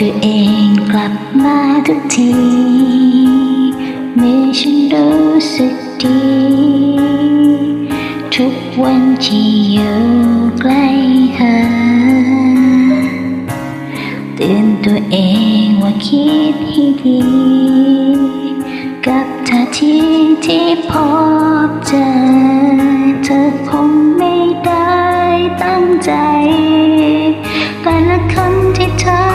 ตัวเองกลับมาทุกทีเมื่อฉันรู้สึกดี ทุกวันที่อยู่ใกล้เธอเตือนตัวเองว่าคิดให้ดี กับท่าทีที่พบเจอเธอคงไม่ได้ตั้งใจ แต่ละคำที่เธอ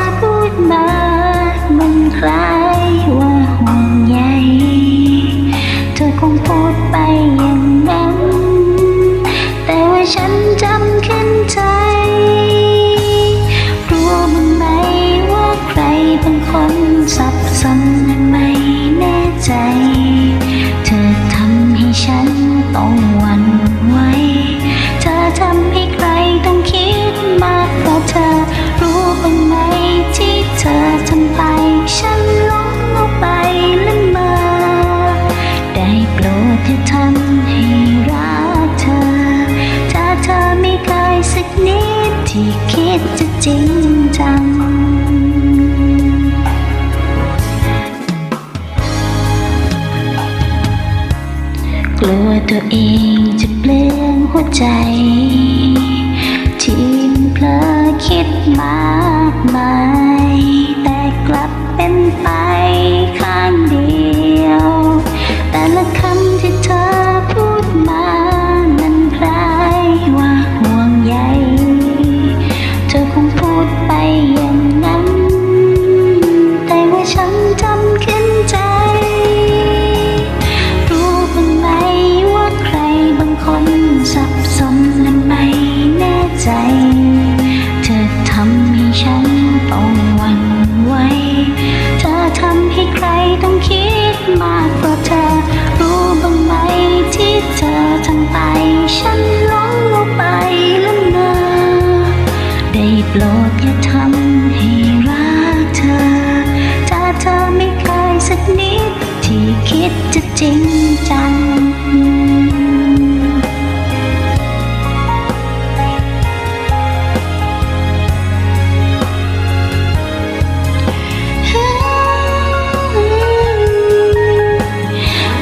กลัวตัวเองจะเปลืองหัวใจ ที่เพลอคิดมากมาย แต่กลับเป็นไปข้างเดียว แต่ละคำที่เธอพูดมานั้นคล้ายว่าห่วงใยเธอคง โปรดอย่าทำให้รักเธอ ถ้าเธอไม่เคยสักนิด ที่คิดจะจริงจัง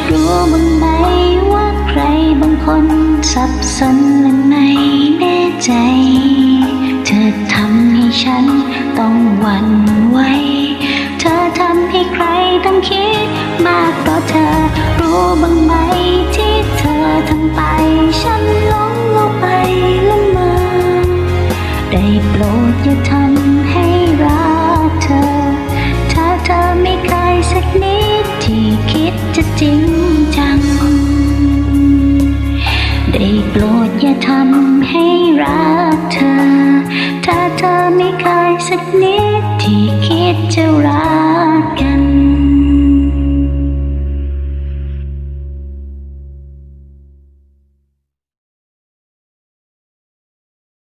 รู้บ้างไหมว่าใครบางคนสับสนและไม่แน่ใจ อย่าทำให้รักเธอ ถ้าเธอไม่เคยสักนิดที่คิดจะรักกัน